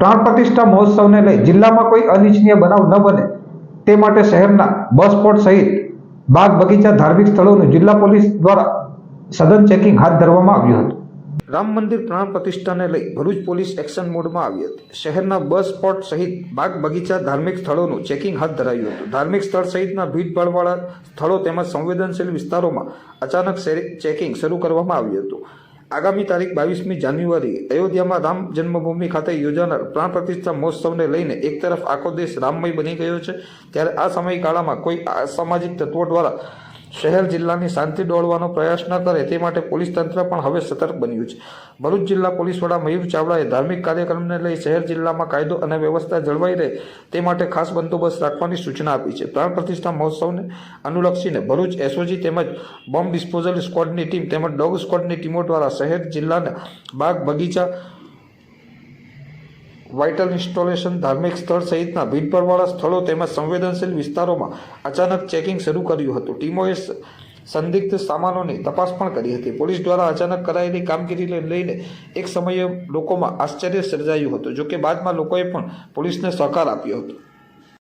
પ્રાણ પ્રતિષ્ઠા મહોત્સવને લઈ જિલ્લામાં કોઈ અનિચ્છનીય બનાવ ન બને. તે માટે શહેરના બસ સ્પોટ સહિત બાગ બગીચા ધાર્મિક સ્થળોનું જિલ્લા પોલીસ દ્વારા સઘન ચેકિંગ હાથ ધરવામાં આવ્યું હતું. રામ મંદિર પ્રાણ પ્રતિષ્ઠાને લઈ ભરૂચ પોલીસ એક્શન મોડમાં આવી હતી. શહેરના બસ સ્પોટ સહિત બાગ બગીચા ધાર્મિક સ્થળોનું ચેકિંગ હાથ ધરાયું હતું. ધાર્મિક સ્થળ સહિતના ભીડભાડવાળા સ્થળો તેમજ સંવેદનશીલ વિસ્તારોમાં અચાનક ચેકિંગ શરૂ કરવામાં આવ્યું હતું. આગામી તારીખ બાવીસમી જાન્યુઆરી અયોધ્યામાં રામ જન્મભૂમિ ખાતે યોજાનાર પ્રાણ પ્રતિષ્ઠા મહોત્સવને લઈને એક તરફ આખો દેશ રામમય બની ગયો છે, ત્યારે આ સમયગાળામાં કોઈ સામાજિક તત્વો દ્વારા શહેર જિલ્લાની શાંતિ ડોળવાનો પ્રયાસ ન કરે તે માટે પોલીસ તંત્ર પણ હવે સતર્ક બન્યું છે. ભરૂચ જિલ્લા પોલીસ વડા મયુર ચાવડાએ ધાર્મિક કાર્યક્રમને લઈ શહેર જિલ્લામાં કાયદો અને વ્યવસ્થા જળવાઈ રહે તે માટે ખાસ બંદોબસ્ત રાખવાની સૂચના આપી છે. પ્રાણ પ્રતિષ્ઠા મહોત્સવને અનુલક્ષીને ભરૂચ એસઓજી તેમજ બોમ્બ ડિસ્પોઝલ સ્ક્વોડની ટીમ તેમજ ડોગ સ્ક્વોડની ટીમો દ્વારા શહેર જિલ્લાના બાગ બગીચા વાઇટલ ઇન્સ્ટોલેશન ધાર્મિક સ્થળ સહિતના ભીડભાડવાળા સ્થળો તેમજ સંવેદનશીલ વિસ્તારોમાં અચાનક ચેકિંગ શરૂ કર્યું હતું. ટીમોએ સંદિગ્ધ સામાનોની તપાસ પણ કરી હતી. પોલીસ દ્વારા અચાનક કરાયેલી કામગીરીને લઈને એક સમયે લોકોમાં આશ્ચર્ય સર્જાયું હતું, જોકે બાદમાં લોકોએ પણ પોલીસને સહકાર આપ્યો હતો.